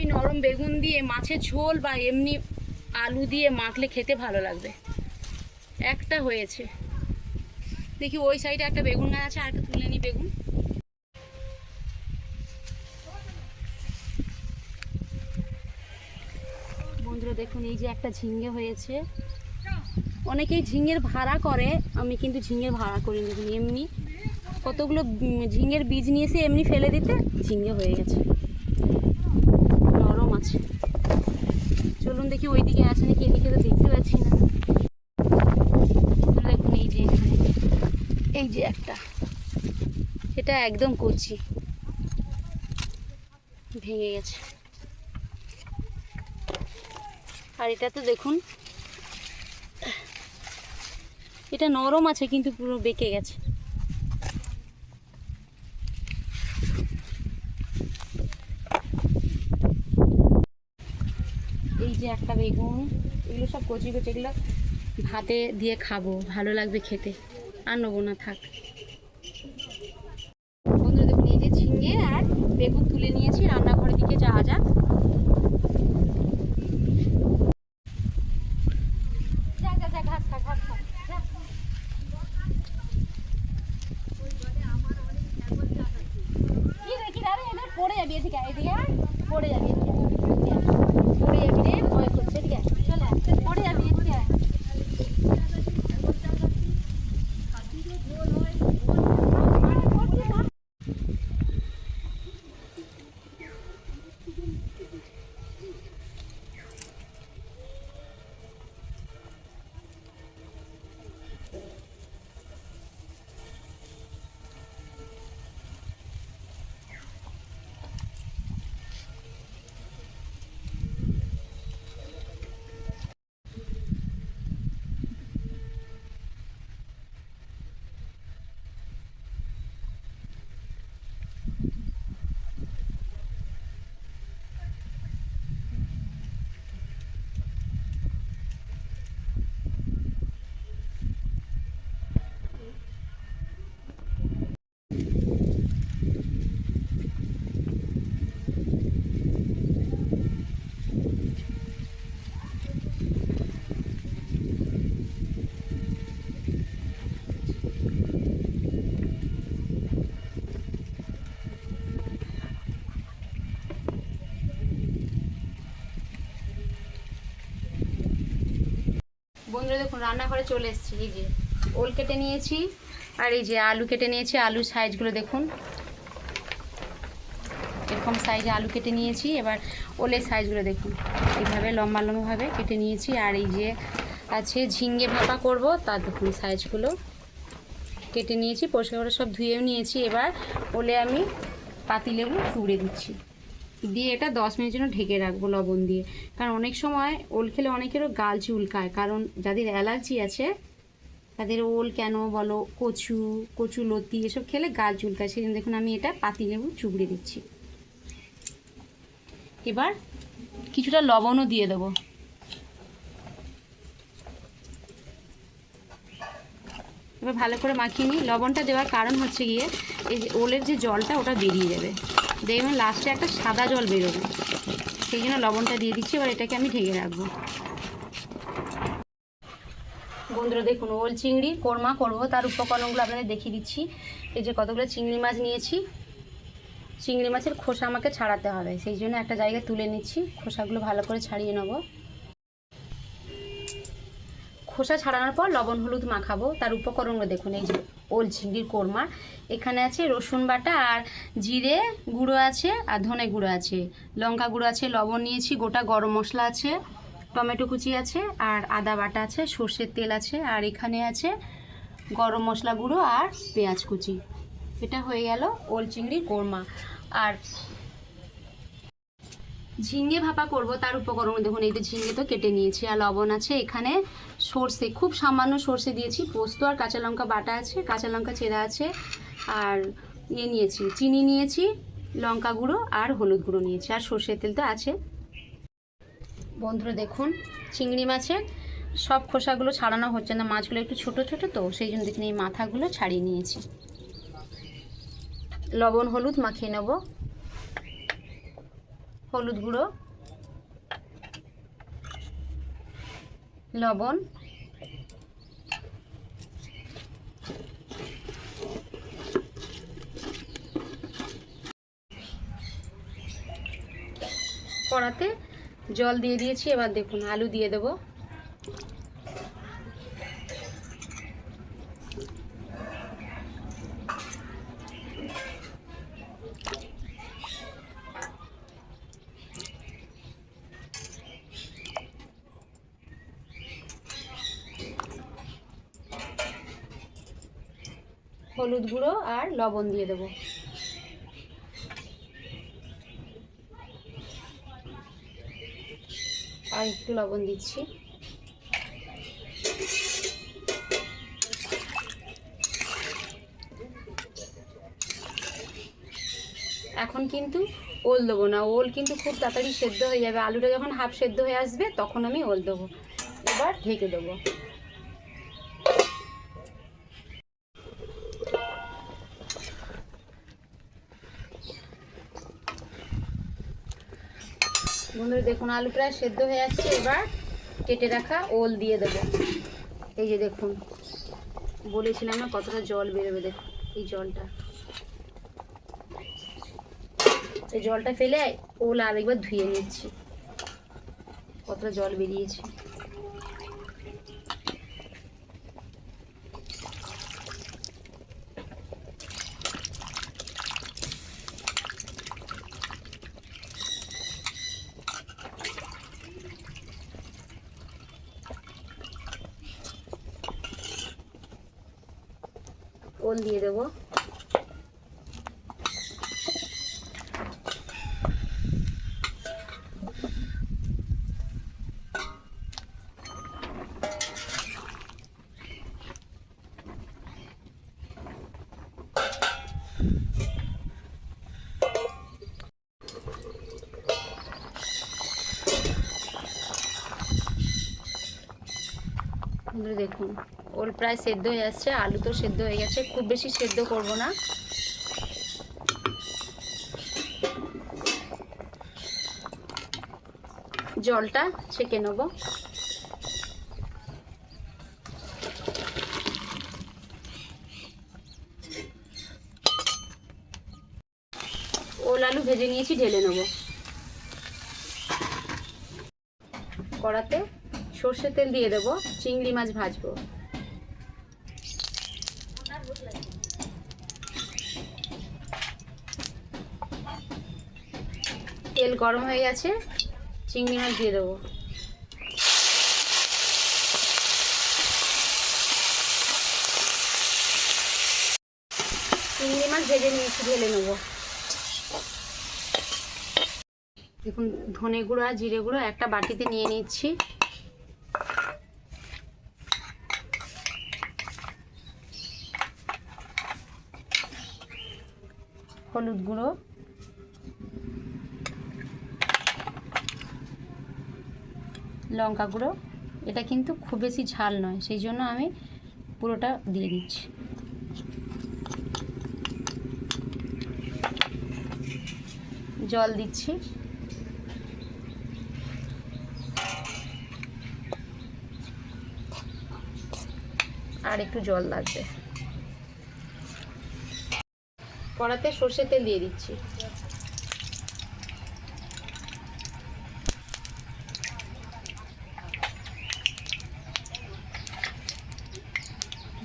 এই নরম বেগুন দিয়ে মাছের ঝোল বা এমনি আলু দিয়ে মাখলে খেতে ভালো লাগবে। একটা হয়েছে। দেখি ওই সাইডে একটা বেগুন গাছ আছে আর তুলে নিই বেগুন। বন্ধুরা, দেখুন, এই যে একটা ঝিঙ্গে হয়েছে। অনেকেই ঝিঙের ভাড়া করে, আমি কিন্তু ঝিঙের ভাড়া করি দেখুন এমনি। কতগুলো ঝিঙের বীজ নিয়ে এসে এমনি ফেলে দিতে ঝিঙে হয়ে গেছে নরম আছে চলুন দেখি ওইদিকে আছে নাকি এদিকে তো দেখতে পাচ্ছি না বন্ধুরা দেখুন এই যে এখানে এই যে একটা। সেটা একদম কচি। ভেঙে গেছে। আর এটা তো দেখুন, এটা নরম আছে কিন্তু পুরো বেঁকে গেছে। এই যে একটা বেগুন, এগুলো সব কচি কচি, এগুলো ভাতে দিয়ে খাব, ভালো লাগবে খেতে। আর নেব না, থাক। বন্ধুরা, দেখুন এই যে ঝিঙে আর বেগুন তুলে নিয়েছি, রান্নাঘরের দিকে যাওয়া যাক। বন্ধুরা দেখুন, রান্নাঘরে চলে এসেছি, এই যে ওল কেটে নিয়েছি আর এই যে আলু কেটে নিয়েছি। আলুর সাইজগুলো দেখুন। এরকম সাইজে আলু কেটে নিয়েছি। এবার ওলের সাইজগুলো দেখুন। এইভাবে লম্বা লম্বাভাবে কেটে নিয়েছি। আর এই যে আছে ঝিঙ্গে ভাপা করব তার দেখুন সাইজগুলো। কেটে নিয়েছি, পরিষ্কার করে সব ধুয়েও নিয়েছি। এবার ওলে আমি পাতিলেবু চুড়ে দিচ্ছি। দিয়ে এটা দশ মিনিটের জন্য ঢেকে রাখব লবণ দিয়ে। কারণ অনেক সময় ওল খেলে অনেকেরও গাল চুলকায়। কারণ যাদের অ্যালার্জি আছে, তাদের ওল কেন বলো, কচু কচু লতি এসব খেলে গাল চুলকায়। সেই জন্য দেখুন আমি এটা পাতি পাতিলেবু চুবড়ে দিচ্ছি। এবার কিছুটা লবণও দিয়ে দেবো। এবার ভালো করে মাখিয়ে নিই। লবণটা দেওয়ার কারণ হচ্ছে গিয়ে, এই যে ওলের যে জলটা, ওটা বেরিয়ে যাবে। দেখবেন লাস্টে একটা সাদা জল বেরোবে। সেই জন্য লবণটা দিয়ে দিচ্ছি, এবার এটাকে আমি ঢেকে রাখব। বন্ধুরা দেখুন, ওল চিংড়ি, কোরমা, করব, তার উপকরণগুলো আপনাদের দেখিয়ে দিচ্ছি। এই যে কতগুলো চিংড়ি মাছ নিয়েছি, চিংড়ি মাছের খোসা আমাকে ছাড়াতে হবে, সেই জন্য একটা জায়গায় তুলে নিচ্ছি। খোসাগুলো ভালো করে ছাড়িয়ে নেব। খোসা ছাড়ানোর পর লবণ, হলুদ মাখাবো, তার উপকরণগুলো দেখুন, এই যে ওল চিংড়ির কোরমা। এখানে আছে রসুন বাটা আর জিরে গুঁড়ো আছে আর ধনে গুঁড়ো আছে। লঙ্কা গুঁড়ো আছে, লবণ নিয়েছি, গোটা গরম মশলা আছে, টমেটো কুচি আছে আর আদা বাটা আছে, সর্ষের তেল আছে আর এখানে আছে গরম মশলা গুঁড়ো আর পেঁয়াজ কুচি। এটা হয়ে গেল ওল চিংড়ির কোরমা। আর ঝিঙে ভাপা করব, তার উপকরণ। দেখুন, এই যে ঝিঙে তো কেটে নিয়েছি আর লবণ আছে। এখানে সর্ষে, খুব সামান্য সর্ষে দিয়েছি, পোস্ত আর কাঁচা লঙ্কা বাটা আছে, কাঁচা লঙ্কা চেরা আছে, আর ইয়ে নিয়েছি, চিনি নিয়েছি, লঙ্কা গুঁড়ো আর হলুদ গুঁড়ো নিয়েছি, আর সর্ষের তেল তো আছে। বন্ধুরা, দেখুন, চিংড়ি মাছের সব খোসাগুলো ছাড়ানো হচ্ছে না, মাছগুলো একটু ছোট ছোট তো, সেই জন্য দেখুন এই মাথাগুলো ছাড়িয়ে নিয়েছি। লবণ, হলুদ মাখিয়ে নেব। হলুদ গুঁড়ো লবণ কড়াতে জল দিয়ে দিয়েছি এবার দেখুন আলু দিয়ে দেব। হলুদ গুঁড়ো আর লবণ দিয়ে দেবো। আর একটু লবণ দিচ্ছি। এখন কিন্তু ওল দেবো না, ওল কিন্তু খুব তাড়াতাড়ি সেদ্ধ হয়ে যাবে। আলুটা যখন হাফ সেদ্ধ হয়ে আসবে, তখন আমি ওল দেবো। এবার ঢেকে দেবো। দেখুন, আলু প্রায় সেদ্ধ হয়ে আসছে, এবার কেটে রাখা ওল দিয়ে দেব। এই যে দেখুন, বলেছিলাম না কতটা জল বেরোবে, দেখুন, এই জলটা। এই জলটা ফেলে ওল আরেকবার ধুয়ে নিচ্ছি। কতটা জল বেরিয়েছে ওল দিয়ে দেবো। দেখুন ওল প্রায় সেদ্ধ হয়ে যাচ্ছে আলু তো সেদ্ধ হয়ে গেছে, খুব বেশি সেদ্ধ করব না। জলটা ছেঁকে নেব। ওল আলু ভেজে নিয়েছি, ঢেলে নেব। কড়াতে সর্ষে তেল দিয়ে দেবো, চিংড়ি মাছ ভাজবো। তেল গরম হয়ে গেছে, চিংড়ি মাছ দিয়ে দেবো। চিংড়ি মাছ ভেজে নিয়েছি, ঢেলে নেব। দেখুন, ধনে গুঁড়ো আর জিরে গুঁড়ো একটা বাটিতে নিয়ে নিচ্ছি। হলুদ গুঁড়ো। লঙ্কা গুঁড়ো। এটা কিন্তু খুব বেশি ঝাল নয়, সেই জন্য আমি পুরোটা দিয়ে দিচ্ছি। জল দিচ্ছি। আর একটু জল লাগবে। কড়াতে সর্ষের তেল দিয়ে দিচ্ছি।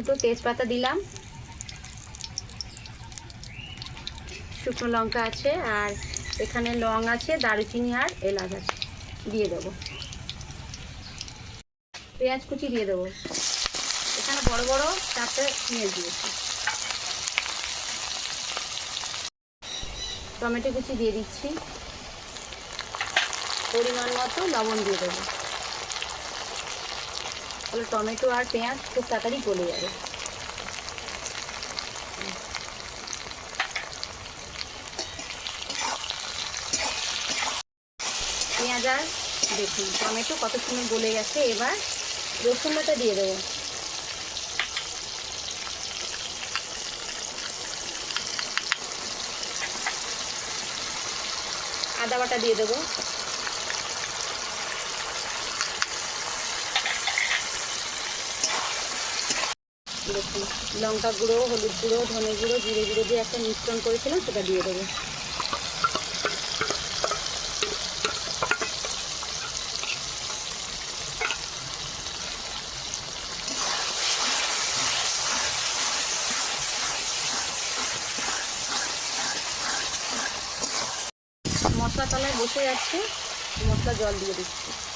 দুটো তেজপাতা দিলাম। শুকনো লঙ্কা আছে আর এখানে লং আছে, দারুচিনি আর এলাচ আছে। দিয়ে দেবো। পেঁয়াজ কুচি দিয়ে দেবো। এখানে বড় বড় চারটে পেঁয়াজ দিয়েছি। টমেটো কুচি দিয়ে দিচ্ছি। পরিমাণ মতো লবণ দিয়ে দেবো। তাহলে টমেটো আর পেঁয়াজ খুব তাড়াতাড়ি গলে যাবে। পেঁয়াজ আর দেখুন, টমেটো কত সময় গলে গেছে, এবার রসুন বাটা দিয়ে দেবো। আদা বাটা দিয়ে দেবো। দেখুন লঙ্কা গুঁড়ো, হলুদ গুঁড়ো, ধনে গুঁড়ো, জিরে গুঁড়ো দিয়ে একটা মিশ্রণ করেছিলাম, সেটা দিয়ে দেবো। মশলা তলায় বসে যাচ্ছে মশলা জল দিয়ে দিচ্ছি।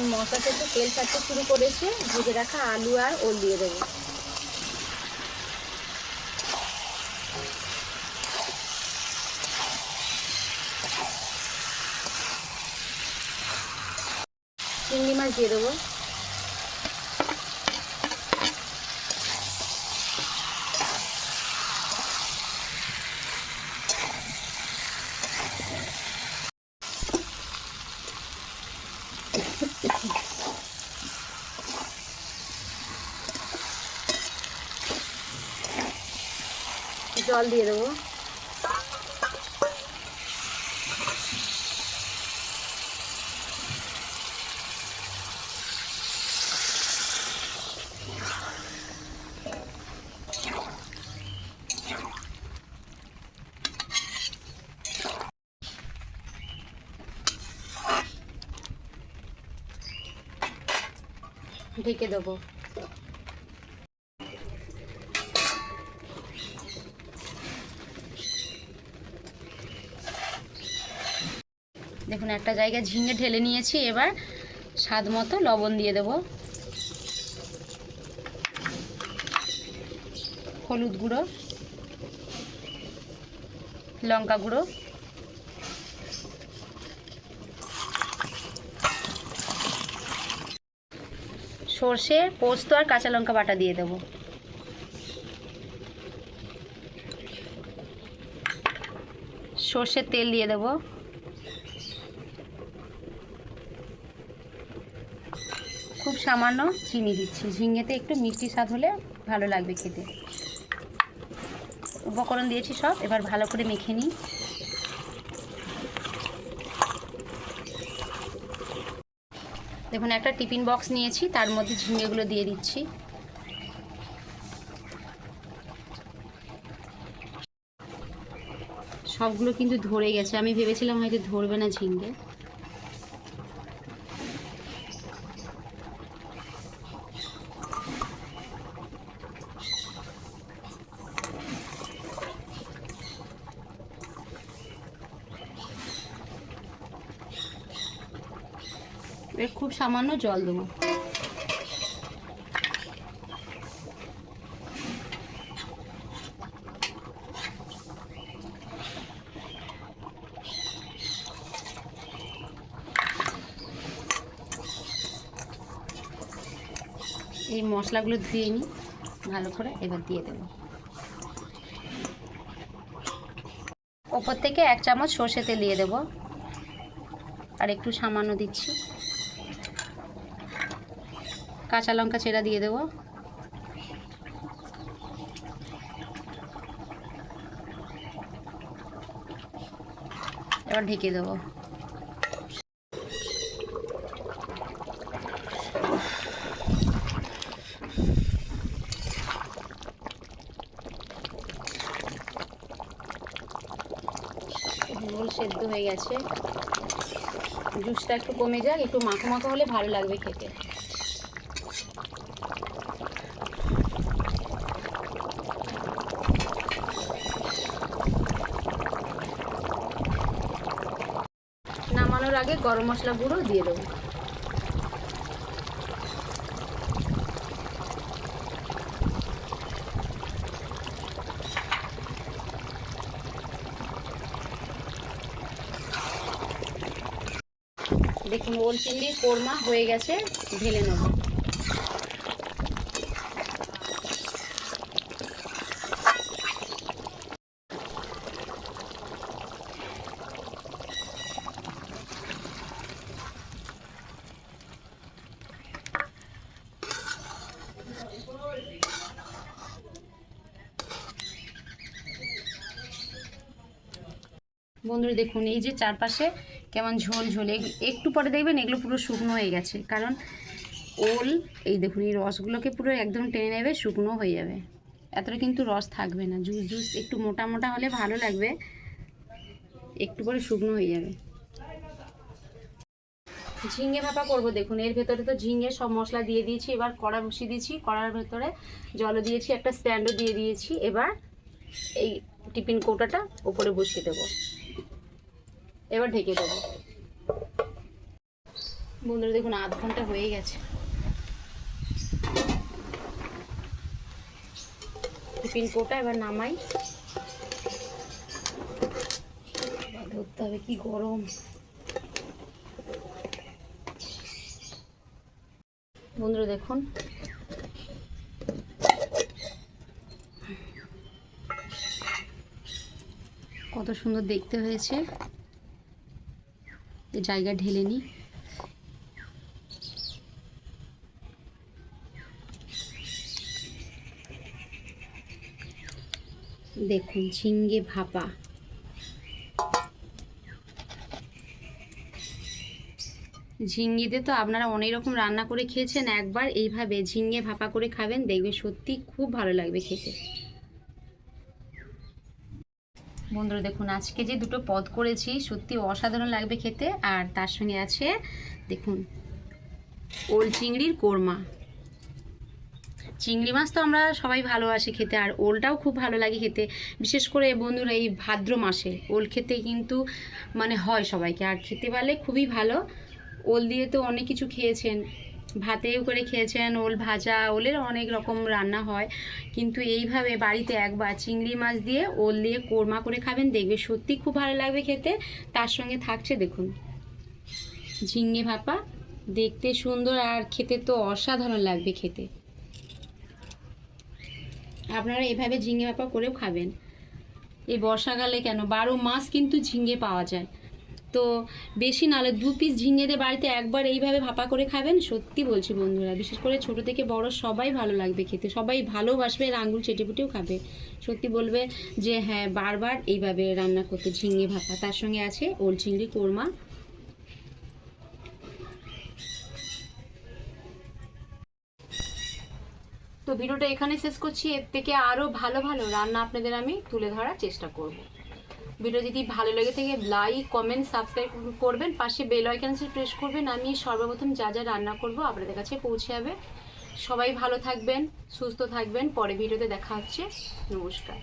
দেখুন মশলা থেকে তেল ছাড়তে শুরু করেছে। ভেজে রাখা আলু আর ওল দিয়ে দেবো। চিংড়ি মাছ দিয়ে দেবো। জল দিয়ে দেবো ঢেকে দেবো দেখুন, একটা জায়গায় ঝিঙে ঢেলে নিয়েছি, এবার স্বাদ মতো লবণ দিয়ে দেব। হলুদ গুঁড়ো, লঙ্কা গুঁড়ো, সর্ষে, পোস্ত আর কাঁচা লঙ্কা বাটা দিয়ে দেবো। সর্ষের তেল দিয়ে দেবো। সামান্য চিনি দিচ্ছি। ঝিঙেতে একটু মিষ্টি স্বাদ হলে ভালো লাগবে খেতে। উপকরণ দিয়েছি সব, এবার ভালো করে মেখে নিই। দেখুন, একটা টিফিন বক্স নিয়েছি, তার মধ্যে ঝিঙেগুলো দিয়ে দিচ্ছি। সবগুলো কিন্তু ধরে গেছে। আমি ভেবেছিলাম হয়তো ধরবে না ঝিঙ্গে এর খুব সামান্য জল দেবো। এই মশলাগুলো ধুয়ে নিই, ভালো করে এবার দিয়ে দেবো। ওপর থেকে এক চামচ সর্ষে তেল দিয়ে দেবো। আর একটু সামান্য দিচ্ছি। কাঁচা লঙ্কা চেরা দিয়ে দেবো। এবার ঢেকে দেবো। সেদ্ধ হয়ে গেছে। জুসটা একটু কমে যাক, একটু মাখো মাখো হলে ভালো লাগবে খেতে। গরম মশলা গুঁড়ো দিয়ে দেবো। দেখুন ওল চিংড়ি কোরমা হয়ে গেছে ঢেলে নেব। বন্ধুরা, দেখুন, এই যে চারপাশে কেমন ঝোল ঝোল। একটু পরে দেখবেন এগুলো পুরো শুকনো হয়ে গেছে। কারণ ওল, এই দেখুন, এই রসগুলোকে পুরো একদম টেনে নেবে, শুকনো হয়ে যাবে। এতটা কিন্তু রস থাকবে না। জুস জুস একটু মোটা মোটা হলে ভালো লাগবে। একটু পরে শুকনো হয়ে যাবে। ঝিঙে ভাপা করব, দেখুন, এর ভেতরে তো ঝিঙে সব মশলা দিয়ে দিয়েছি। এবার কড়া বসিয়ে দিয়েছি, কড়ার ভেতরে জলও দিয়েছি, একটা স্ট্যান্ডও দিয়ে দিয়েছি। এবার এই টিফিন কৌটাটা ওপরে বসিয়ে দেবো। এবার ঢেকে দেবো। বন্ধুরা, দেখুন, আধ ঘণ্টা হয়ে গেছে। টিফিন কোটা এবার নামাই। ধরতে হবে কি গরম। বন্ধুরা, দেখুন। কত সুন্দর দেখতে হয়েছে। জায়গা ঢেলে নিই। দেখুন, ঝিঙ্গে ভাপা। ঝিঙ্গিতে তো আপনারা অনেক রকম রান্না করে খেয়েছেন। একবার এইভাবে ঝিঙ্গে ভাপা করে খাবেন দেখবে সত্যি খুব ভালো লাগবে খেতে। বন্ধুরা, দেখুন, আজকে যে দুটো পদ করেছি, সত্যি অসাধারণ লাগবে খেতে। আর তার সঙ্গে আছে, দেখুন, ওল চিংড়ির কোরমা। চিংড়ি মাছ তো আমরা সবাই ভালোবাসি খেতে, আর ওলটাও খুব ভালো লাগে খেতে। বিশেষ করে বন্ধুরা, এই ভাদ্র মাসে ওল খেতে কিন্তু মানে হয় সবাইকে। আর খেতে পারলে খুবই ভালো। ওল দিয়ে তো অনেক কিছু খেয়েছেন। ভাতেও করে খেয়েছেন, ওল ভাজা, ওলের অনেক রকম রান্না হয়। কিন্তু এইভাবে বাড়িতে একবার চিংড়ি মাছ দিয়ে ওল দিয়ে কোরমা করে খাবেন, দেখবে সত্যি খুব ভালো লাগবে খেতে। তার সঙ্গে থাকছে, দেখুন, ঝিঙে ভাপা। দেখতে সুন্দর আর খেতে তো অসাধারণ লাগবে খেতে। আপনারা এভাবে ঝিঙে ভাপা করেও খাবেন। এই বর্ষাকালে কেন? বারো মাস কিন্তু ঝিঙে পাওয়া যায়। তো বেশি নাহলে দু পিস ঝিঙে দিয়ে বাড়িতে একবার এইভাবে ভাপা করে খাবেন, সত্যি বলছি বন্ধুরা। বিশেষ করে ছোট থেকে বড় সবাই ভালো লাগবে খেতে। সবাই ভালোবাসবে আর আঙুল চেটেপুটেও খাবে। সত্যি বলবে যে হ্যাঁ বারবার এইভাবে রান্না করতে ঝিঙে ভাপা। তার সঙ্গে আছে ওল চিংড়ি, কোরমা। তো ভিডিওটা এখানে শেষ করছি। এর থেকে আরও ভালো ভালো রান্না আপনাদের আমি তুলে ধরার চেষ্টা করব। ভিডিও যদি ভালো লেগে থাকে লাইক কমেন্ট সাবস্ক্রাইব করবেন। পাশে বেল আইকনসে প্রেস করবেন। আমি সর্বপ্রথম যা যা রান্না করব আপনাদের কাছে পৌঁছে যাবে। সবাই ভালো থাকবেন, সুস্থ থাকবেন। পরে ভিডিওতে দেখা হচ্ছে। নমস্কার।